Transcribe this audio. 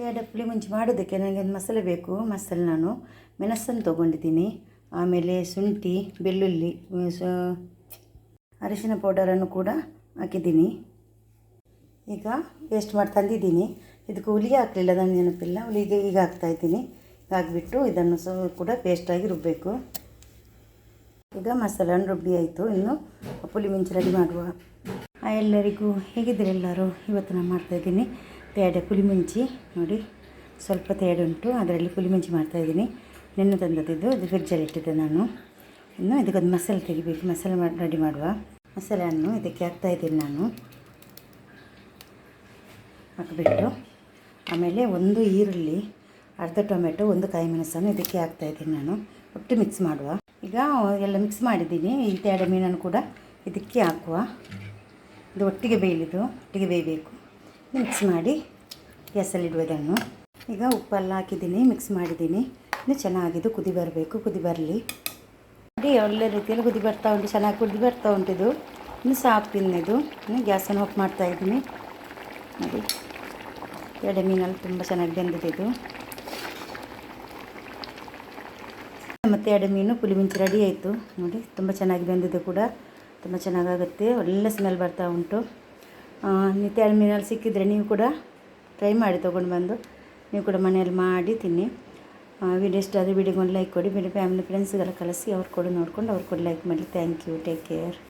ತೇಡ ಪುಳಿ ಮುಂಚೆ ಮಾಡೋದಕ್ಕೆ ನನಗೆ ಒಂದು ಮಸಾಲೆ ಬೇಕು. ಮಸಾಲೆ ನಾನು ಮೆಣಸನ್ನು ತೊಗೊಂಡಿದ್ದೀನಿ. ಆಮೇಲೆ ಶುಂಠಿ, ಬೆಳ್ಳುಳ್ಳಿ ಅರಿಶಿನ ಪೌಡರನ್ನು ಕೂಡ ಹಾಕಿದ್ದೀನಿ. ಈಗ ಪೇಸ್ಟ್ ಮಾಡಿ ತಂದಿದ್ದೀನಿ. ಇದಕ್ಕೆ ಹುಲಿ ಹಾಕಲಿಲ್ಲ ನಾನು ನೆನಪಿಲ್ಲ. ಹುಲಿಗೆ ಈಗ ಹಾಕ್ತಾಯಿದ್ದೀನಿ ಹಾಕ್ಬಿಟ್ಟು ಇದನ್ನು ಸಹ ಕೂಡ ಪೇಸ್ಟಾಗಿ ರುಬ್ಬಬೇಕು ಈಗ ಮಸಾಲೆಯನ್ನು ರುಬ್ಬಿ ಆಯಿತು. ಇನ್ನು ಪುಳಿ ಮುಂಚೆ ರೆಡಿ ಮಾಡುವ. ಎಲ್ಲರಿಗೂ ಹೇಗಿದ್ದೀರಿ ಎಲ್ಲರೂ? ಇವತ್ತು ನಾನು ಮಾಡ್ತಾಯಿದ್ದೀನಿ ತೇಡೆ ಪುಳಿ ಮುಂಚಿ ನೋಡಿ, ಸ್ವಲ್ಪ ತೇಡೆ ಉಂಟು ಅದರಲ್ಲಿ ಪುಲಿಮುಂಚಿ ಮಾಡ್ತಾಯಿದ್ದೀನಿ ನೆನ್ನೆ ತಂದದ್ದು ಅದು ಫ್ರಿಜ್ಜಲ್ಲಿ ಇಟ್ಟಿದ್ದೆ ನಾನು. ಇನ್ನು ಇದಕ್ಕೊಂದು ಮಸಾಲೆ ತೆಗಿಬೇಕು. ಮಸಾಲೆ ಮಾಡಿ ರೆಡಿ ಮಾಡುವ. ಮಸಾಲೆಯನ್ನು ಇದಕ್ಕೆ ಹಾಕ್ತಾಯಿದ್ದೀನಿ ನಾನು. ಹಾಕಿಬಿಟ್ಟು, ಆಮೇಲೆ ಒಂದು ಈರುಳ್ಳಿ, ಅರ್ಧ ಟೊಮೆಟೊ, ಒಂದು ಕಾಯಿ ಮೆಣಸನ್ನು ಇದಕ್ಕೆ ಹಾಕ್ತಾಯಿದ್ದೀನಿ ನಾನು. ಒಟ್ಟು ಮಿಕ್ಸ್ ಮಾಡುವ. ಈಗ ಎಲ್ಲ ಮಿಕ್ಸ್ ಮಾಡಿದ್ದೀನಿ. ಈ ತೇಡ ಮೀನನ್ನು ಕೂಡ ಇದಕ್ಕೆ ಹಾಕುವ. ಇದು ಒಟ್ಟಿಗೆ ಬೇಯಲಿದ್ದು, ಒಟ್ಟಿಗೆ ಬೇಯಬೇಕು. ಮಿಕ್ಸ್ ಮಾಡಿ ಗ್ಯಾಸಲ್ಲಿ ಇಡುವುದನ್ನು ಈಗ ಉಪ್ಪೆಲ್ಲ ಹಾಕಿದ್ದೀನಿ ಮಿಕ್ಸ್ ಮಾಡಿದ್ದೀನಿ. ಇನ್ನು ಚೆನ್ನಾಗಿದ್ದು ಕುದಿ ಬರಬೇಕು, ಕುದಿ ಬರಲಿ. ನೋಡಿ, ಒಳ್ಳೆ ರೀತಿಯಲ್ಲಿ ಕುದಿ ಬರ್ತಾ ಉಂಟು, ಚೆನ್ನಾಗಿ ಕುದಿ ಬರ್ತಾ ಉಂಟಿದ್ದು ಇನ್ನು ಸಾಪ್ ತಿನ್ನೋದು ಇನ್ನು ಗ್ಯಾಸನ್ನು ಆಫ್ ಮಾಡ್ತಾ ಇದ್ದೀನಿ. ನೋಡಿ, ಎಡೆ ಮೀನಲ್ಲಿ ತುಂಬ ಚೆನ್ನಾಗಿ ಬೆಂದಿದೆ ಇದು. ಮತ್ತು ಎಡೆ ಮೀನು ಪುಲಿ ಮುಂಚೆ ರೆಡಿ ಆಯಿತು. ನೋಡಿ, ತುಂಬ ಚೆನ್ನಾಗಿ ಬೆಂದಿದೆ ಕೂಡ. ತುಂಬ ಚೆನ್ನಾಗಾಗುತ್ತೆ. ಒಳ್ಳೆ ಸ್ಮೆಲ್ ಬರ್ತಾ ಉಂಟು. ನಿತ್ಯ ಎಡೆ ಮೀನಲ್ಲಿ ಸಿಕ್ಕಿದರೆ ನೀವು ಕೂಡ ಟ್ರೈ ಮಾಡಿ ತೊಗೊಂಡು ಬಂದು ನೀವು ಕೂಡ ಮನೆಯಲ್ಲಿ ಮಾಡಿ ತಿನ್ನಿ. ವಿಡಿಯೋ ಇಷ್ಟ ಆದರೆ ವಿಡಿಯೋಗೆ ಲೈಕ್ ಕೊಡಿ. ಬೇರೆ ಫ್ಯಾಮಿಲಿ ಫ್ರೆಂಡ್ಸ್ಗೆಲ್ಲ ಕಳಿಸಿ ಅವ್ರು ಕೂಡ ನೋಡ್ಕೊಂಡು ಅವ್ರು ಕೂಡ ಲೈಕ್ ಮಾಡಿ. Thank you take care